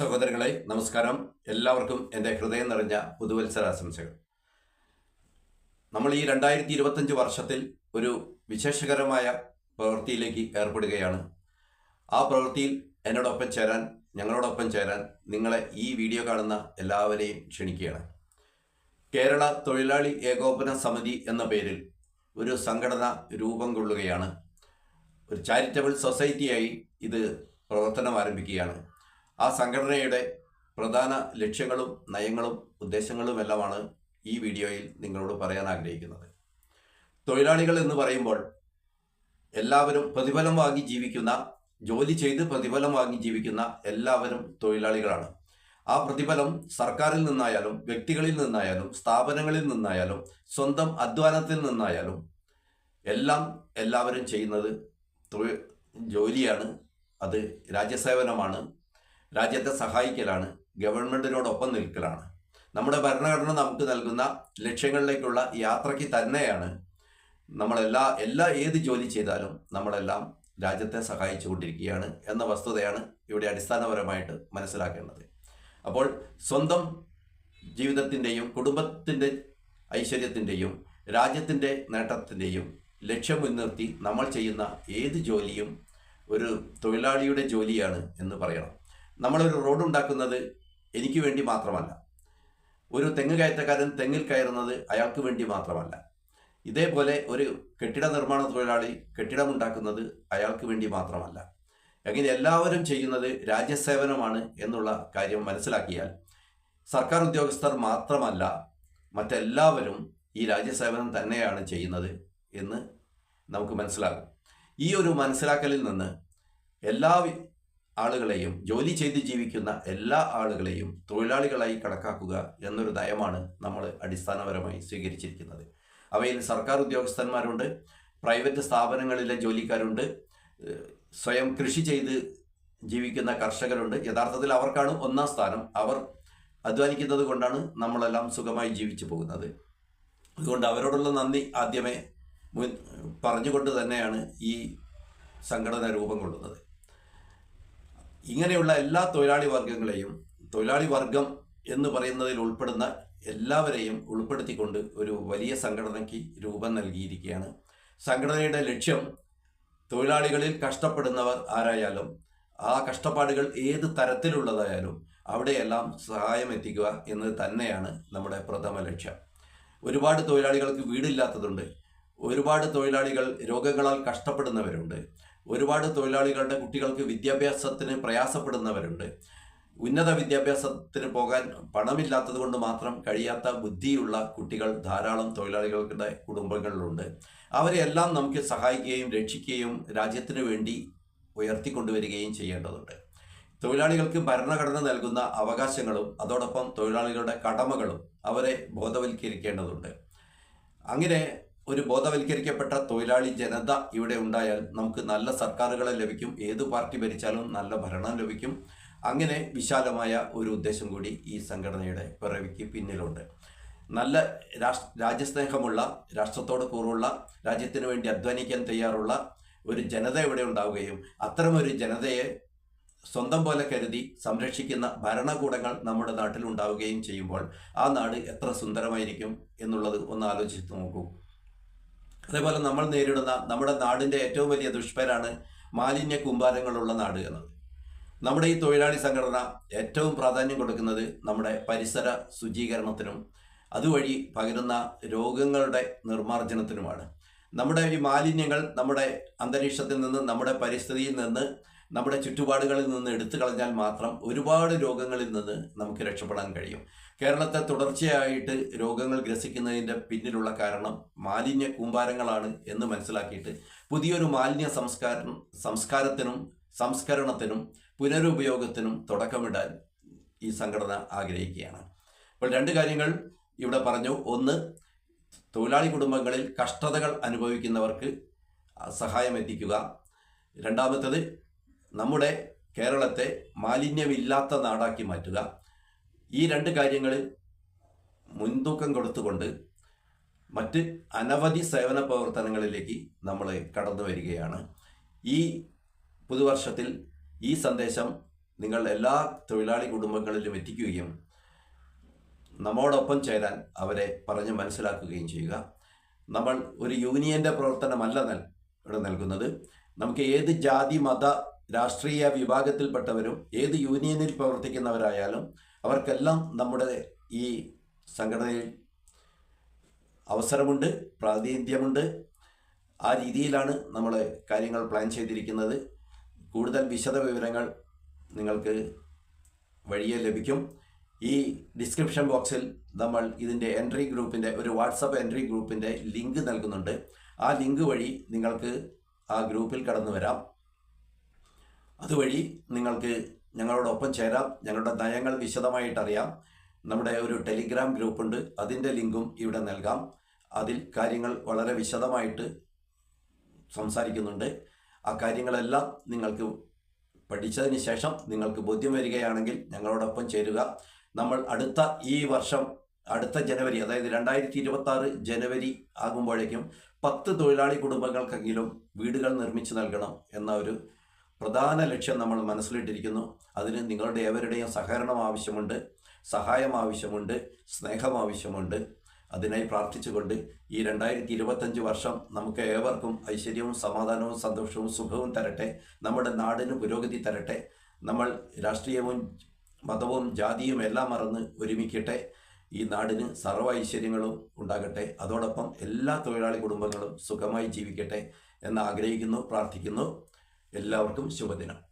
സഹോദരങ്ങളെ നമസ്കാരം. എല്ലാവർക്കും എന്റെ ഹൃദയം നിറഞ്ഞ പുതുവത്സരാശംസകൾ. നമ്മൾ ഈ രണ്ടായിരത്തി ഇരുപത്തഞ്ച് വർഷത്തിൽ ഒരു വിശേഷകരമായ പ്രവൃത്തിയിലേക്ക് ഏർപ്പെടുകയാണ്. ആ പ്രവൃത്തിയിൽ എന്നോടൊപ്പം ചേരാൻ ഞങ്ങളോടൊപ്പം ചേരാൻ നിങ്ങളെ ഈ വീഡിയോ കാണുന്ന എല്ലാവരെയും ക്ഷണിക്കുകയാണ്. കേരള തൊഴിലാളി ഏകോപന സമിതി എന്ന പേരിൽ ഒരു സംഘടന രൂപം കൊള്ളുകയാണ്. ഒരു ചാരിറ്റബിൾ സൊസൈറ്റിയായി ഇത് പ്രവർത്തനം ആരംഭിക്കുകയാണ്. ആ സംഘടനയുടെ പ്രധാന ലക്ഷ്യങ്ങളും നയങ്ങളും ഉദ്ദേശങ്ങളും ഉദ്ദേശങ്ങളുമെല്ലാമാണ് ഈ വീഡിയോയിൽ നിങ്ങളോട് പറയാൻ ആഗ്രഹിക്കുന്നത്. തൊഴിലാളികൾ എന്ന് പറയുമ്പോൾ എല്ലാവരും പ്രതിഫലം വാങ്ങി ജീവിക്കുന്ന ജോലി ചെയ്ത് പ്രതിഫലം വാങ്ങി ജീവിക്കുന്ന എല്ലാവരും തൊഴിലാളികളാണ്. ആ പ്രതിഫലം സർക്കാരിൽ നിന്നായാലും വ്യക്തികളിൽ നിന്നായാലും സ്ഥാപനങ്ങളിൽ നിന്നായാലും സ്വന്തം അധ്വാനത്തിൽ നിന്നായാലും എല്ലാം എല്ലാവരും ചെയ്യുന്നത് ജോലിയാണ്. അത് രാജ്യസേവനമാണ്. രാജ്യത്തെ സഹായിക്കലാണ് ഗവൺമെന്റിനോടൊപ്പം നിൽക്കലാണ്. നമ്മുടെ ഭരണഘടന നമുക്ക് നൽകുന്ന ലക്ഷ്യങ്ങളിലേക്കുള്ള യാത്രയ്ക്ക് തന്നെയാണ് നമ്മളെല്ലാ എല്ലാ ഏത് ജോലി ചെയ്താലും നമ്മളെല്ലാം രാജ്യത്തെ സഹായിച്ചുകൊണ്ടിരിക്കുകയാണ് എന്ന വസ്തുതയാണ് ഇവിടെ അടിസ്ഥാനപരമായിട്ട് മനസ്സിലാക്കേണ്ടത്. അപ്പോൾ സ്വന്തം ജീവിതത്തിന്റെയും കുടുംബത്തിന്റെ ഐശ്വര്യത്തിന്റെയും രാജ്യത്തിന്റെ നേട്ടത്തിന്റെയും ലക്ഷ്യം മുൻനിർത്തി നമ്മൾ ചെയ്യുന്ന ഏത് ജോലിയും ഒരു തൊഴിലാളിയുടെ ജോലിയാണ് എന്ന് പറയണം. നമ്മളൊരു റോഡ് ഉണ്ടാക്കുന്നത് എനിക്ക് വേണ്ടി മാത്രമല്ല. ഒരു തെങ്ങ് കയറ്റക്കാരൻ തെങ്ങിൽ കയറുന്നത് അയാൾക്ക് വേണ്ടി മാത്രമല്ല. ഇതേപോലെ ഒരു കെട്ടിട നിർമ്മാണ തൊഴിലാളി കെട്ടിടമുണ്ടാക്കുന്നത് അയാൾക്ക് വേണ്ടി മാത്രമല്ല. അങ്ങനെ എല്ലാവരും ചെയ്യുന്നത് രാജ്യസേവനമാണ് എന്നുള്ള കാര്യം മനസ്സിലാക്കിയാൽ സർക്കാർ ഉദ്യോഗസ്ഥർ മാത്രമല്ല മറ്റെല്ലാവരും ഈ രാജ്യസേവനം തന്നെയാണ് ചെയ്യുന്നത് എന്ന് നമുക്ക് മനസ്സിലാകും. ഈ ഒരു മനസ്സിലാക്കലിൽ നിന്ന് എല്ലാ ആളുകളെയും ജോലി ചെയ്ത് ജീവിക്കുന്ന എല്ലാ ആളുകളെയും തൊഴിലാളികളായി കണക്കാക്കുക എന്നൊരു നയമാണ് നമ്മൾ അടിസ്ഥാനപരമായി സ്വീകരിച്ചിരിക്കുന്നത്. അവയിൽ സർക്കാർ ഉദ്യോഗസ്ഥന്മാരുണ്ട് പ്രൈവറ്റ് സ്ഥാപനങ്ങളിലെ ജോലിക്കാരുണ്ട് സ്വയം കൃഷി ചെയ്ത് ജീവിക്കുന്ന കർഷകരുണ്ട്. യഥാർത്ഥത്തിൽ അവർക്കാണ് ഒന്നാം സ്ഥാനം. അവർ അധ്വാനിക്കുന്നത് കൊണ്ടാണ് നമ്മളെല്ലാം സുഖമായി ജീവിച്ചു പോകുന്നത്. അതുകൊണ്ട് അവരോടുള്ള നന്ദി ആദ്യമേ മുൻ പറഞ്ഞുകൊണ്ട് തന്നെയാണ് ഈ സംഘടന രൂപം കൊള്ളുന്നത്. ഇങ്ങനെയുള്ള എല്ലാ തൊഴിലാളി വർഗങ്ങളെയും തൊഴിലാളി വർഗം എന്ന് പറയുന്നതിൽ ഉൾപ്പെടുന്ന എല്ലാവരെയും ഉൾപ്പെടുത്തിക്കൊണ്ട് ഒരു വലിയ സംഘടനയ്ക്ക് രൂപം നൽകിയിരിക്കുകയാണ്. സംഘടനയുടെ ലക്ഷ്യം തൊഴിലാളികളിൽ കഷ്ടപ്പെടുന്നവർ ആരായാലും ആ കഷ്ടപ്പാടുകൾ ഏത് തരത്തിലുള്ളതായാലും അവിടെയെല്ലാം സഹായം എത്തിക്കുക എന്നത് തന്നെയാണ് നമ്മുടെ പ്രഥമ ലക്ഷ്യം. ഒരുപാട് തൊഴിലാളികൾക്ക് വീടില്ലാത്തതുണ്ട്. ഒരുപാട് തൊഴിലാളികൾ രോഗങ്ങളാൽ കഷ്ടപ്പെടുന്നവരുണ്ട്. ഒരുപാട് തൊഴിലാളികളുടെ കുട്ടികൾക്ക് വിദ്യാഭ്യാസത്തിന് പ്രയാസപ്പെടുന്നവരുണ്ട്. ഉന്നത വിദ്യാഭ്യാസത്തിന് പോകാൻ പണമില്ലാത്തത് കൊണ്ട് മാത്രം കഴിയാത്ത ബുദ്ധിയുള്ള കുട്ടികൾ ധാരാളം തൊഴിലാളികളുടെ കുടുംബങ്ങളിലുണ്ട്. അവരെല്ലാം നമുക്ക് സഹായിക്കുകയും രക്ഷിക്കുകയും രാജ്യത്തിന് വേണ്ടി ഉയർത്തിക്കൊണ്ടുവരികയും ചെയ്യേണ്ടതുണ്ട്. തൊഴിലാളികൾക്ക് ഭരണഘടന നൽകുന്ന അവകാശങ്ങളും അതോടൊപ്പം തൊഴിലാളികളുടെ കടമകളും അവരെ ബോധവൽക്കരിക്കേണ്ടതുണ്ട്. അങ്ങനെ ഒരു ബോധവൽക്കരിക്കപ്പെട്ട തൊഴിലാളി ജനത ഇവിടെ ഉണ്ടായാൽ നമുക്ക് നല്ല സർക്കാരുകളെ ലഭിക്കും. ഏത് പാർട്ടി ഭരിച്ചാലും നല്ല ഭരണം ലഭിക്കും. അങ്ങനെ വിശാലമായ ഒരു ഉദ്ദേശം കൂടി ഈ സംഘടനയുടെ പിറവിക്ക് പിന്നിലുണ്ട്. നല്ല രാജ്യസ്നേഹമുള്ള രാഷ്ട്രത്തോട് കൂറുള്ള രാജ്യത്തിന് വേണ്ടി അധ്വാനിക്കാൻ തയ്യാറുള്ള ഒരു ജനത ഇവിടെ ഉണ്ടാവുകയും അത്തരമൊരു ജനതയെ സ്വന്തം പോലെ കരുതി സംരക്ഷിക്കുന്ന ഭരണകൂടങ്ങൾ നമ്മുടെ നാട്ടിൽ ഉണ്ടാവുകയും ചെയ്യുമ്പോൾ ആ നാട് എത്ര സുന്ദരമായിരിക്കും എന്നുള്ളത് ഒന്ന് ആലോചിച്ച് നോക്കൂ. അതേപോലെ നമ്മൾ നേരിടുന്ന നമ്മുടെ നാടിന്റെ ഏറ്റവും വലിയ ദുഷ്പേരാണ് മാലിന്യ കൂമ്പാരങ്ങളുള്ള നാട് എന്നത്. നമ്മുടെ ഈ തൊഴിലാളി സംഘടന ഏറ്റവും പ്രാധാന്യം കൊടുക്കുന്നത് നമ്മുടെ പരിസര ശുചീകരണത്തിനും അതുവഴി പകരുന്ന രോഗങ്ങളുടെ നിർമ്മാർജനത്തിനുമാണ്. നമ്മുടെ ഈ മാലിന്യങ്ങൾ നമ്മുടെ അന്തരീക്ഷത്തിൽ നിന്ന് നമ്മുടെ പരിസ്ഥിതിയിൽ നിന്ന് നമ്മുടെ ചുറ്റുപാടുകളിൽ നിന്ന് എടുത്തു കളഞ്ഞാൽ മാത്രം ഒരുപാട് രോഗങ്ങളിൽ നിന്ന് നമുക്ക് രക്ഷപ്പെടാൻ കഴിയും. കേരളത്തെ തുടർച്ചയായിട്ട് രോഗങ്ങൾ ഗ്രസിക്കുന്നതിന്റെ പിന്നിലുള്ള കാരണം മാലിന്യ കൂമ്പാരങ്ങളാണ് എന്ന് മനസ്സിലാക്കിയിട്ട് പുതിയൊരു മാലിന്യ സംസ്കാരം സംസ്കാരത്തിനും സംസ്കരണത്തിനും പുനരുപയോഗത്തിനും തുടക്കമിടാൻ ഈ സംഘടന ആഗ്രഹിക്കുകയാണ്. അപ്പോൾ രണ്ട് കാര്യങ്ങൾ ഇവിടെ പറഞ്ഞു. ഒന്ന് തൊഴിലാളി കുടുംബങ്ങളിൽ കഷ്ടതകൾ അനുഭവിക്കുന്നവർക്ക് സഹായം എത്തിക്കുക. രണ്ടാമത്തത് നമ്മുടെ കേരളത്തെ മാലിന്യമില്ലാത്ത നാടാക്കി മാറ്റുക. ഈ രണ്ട് കാര്യങ്ങളിൽ മുൻതൂക്കം കൊടുത്തുകൊണ്ട് മറ്റ് അനവധി സേവന പ്രവർത്തനങ്ങളിലേക്ക് നമ്മൾ കടന്നു വരികയാണ്. ഈ പുതുവർഷത്തിൽ ഈ സന്ദേശം നിങ്ങൾ എല്ലാ തൊഴിലാളി കുടുംബങ്ങളിലും എത്തിക്കുകയും നമ്മോടൊപ്പം ചേരാൻ അവരെ പറഞ്ഞ് മനസ്സിലാക്കുകയും ചെയ്യുക. നമ്മൾ ഒരു യൂണിയന്റെ പ്രവർത്തനമല്ല ഇവിടെ നൽകുന്നത്. നമുക്ക് ഏത് ജാതി മത രാഷ്ട്രീയ വിഭാഗത്തിൽപ്പെട്ടവരും ഏത് യൂണിയനിൽ പ്രവർത്തിക്കുന്നവരായാലും അവർക്കെല്ലാം നമ്മുടെ ഈ സംഘടനയിൽ അവസരമുണ്ട് പ്രാതിനിധ്യമുണ്ട്. ആ രീതിയിലാണ് നമ്മൾ കാര്യങ്ങൾ പ്ലാൻ ചെയ്തിരിക്കുന്നത്. കൂടുതൽ വിശദ വിവരങ്ങൾ നിങ്ങൾക്ക് വഴിയെ ലഭിക്കും. ഈ ഡിസ്ക്രിപ്ഷൻ ബോക്സിൽ നമ്മൾ ഇതിന്റെ എൻട്രി ഗ്രൂപ്പിന്റെ ഒരു വാട്സപ്പ് എൻട്രി ഗ്രൂപ്പിന്റെ ലിങ്ക് നൽകുന്നുണ്ട്. ആ ലിങ്ക് വഴി നിങ്ങൾക്ക് ആ ഗ്രൂപ്പിൽ കടന്നു വരാം. അതുവഴി നിങ്ങൾക്ക് ഞങ്ങളോടൊപ്പം ചേരാം. ഞങ്ങളുടെ നയങ്ങൾ വിശദമായിട്ടറിയാം. നമ്മുടെ ഒരു ടെലിഗ്രാം ഗ്രൂപ്പുണ്ട്. അതിന്റെ ലിങ്കും ഇവിടെ നൽകാം. അതിൽ കാര്യങ്ങൾ വളരെ വിശദമായിട്ട് സംസാരിക്കുന്നുണ്ട്. ആ കാര്യങ്ങളെല്ലാം നിങ്ങൾക്ക് പഠിച്ചതിന് ശേഷം നിങ്ങൾക്ക് ബോധ്യം വരികയാണെങ്കിൽ ഞങ്ങളോടൊപ്പം ചേരുക. നമ്മൾ അടുത്ത ഈ വർഷം അടുത്ത ജനുവരി അതായത് രണ്ടായിരത്തി ഇരുപത്തി ആറ് ജനുവരി ആകുമ്പോഴേക്കും പത്ത് തൊഴിലാളി കുടുംബങ്ങൾക്കെങ്കിലും വീടുകൾ നിർമ്മിച്ചു നൽകണം എന്ന ഒരു പ്രധാന ലക്ഷ്യം നമ്മൾ മനസ്സിലിട്ടിരിക്കുന്നു. അതിന് നിങ്ങളുടെ ഏവരുടെയും സഹകരണം ആവശ്യമുണ്ട് സഹായം ആവശ്യമുണ്ട് സ്നേഹം ആവശ്യമുണ്ട്. അതിനായി പ്രാർത്ഥിച്ചുകൊണ്ട് ഈ രണ്ടായിരത്തി ഇരുപത്തഞ്ച് വർഷം നമുക്ക് ഏവർക്കും ഐശ്വര്യവും സമാധാനവും സന്തോഷവും സുഖവും തരട്ടെ. നമ്മുടെ നാടിന് പുരോഗതി തരട്ടെ. നമ്മൾ രാഷ്ട്രീയവും മതവും ജാതിയും എല്ലാം മറന്ന് ഒരുമിക്കട്ടെ. ഈ നാടിന് സർവ ഐശ്വര്യങ്ങളും ഉണ്ടാകട്ടെ. അതോടൊപ്പം എല്ലാ തൊഴിലാളി കുടുംബങ്ങളും സുഖമായി ജീവിക്കട്ടെ എന്ന് ആഗ്രഹിക്കുന്നു പ്രാർത്ഥിക്കുന്നു. എല്ലാവർക്കും ശുഭദിനം.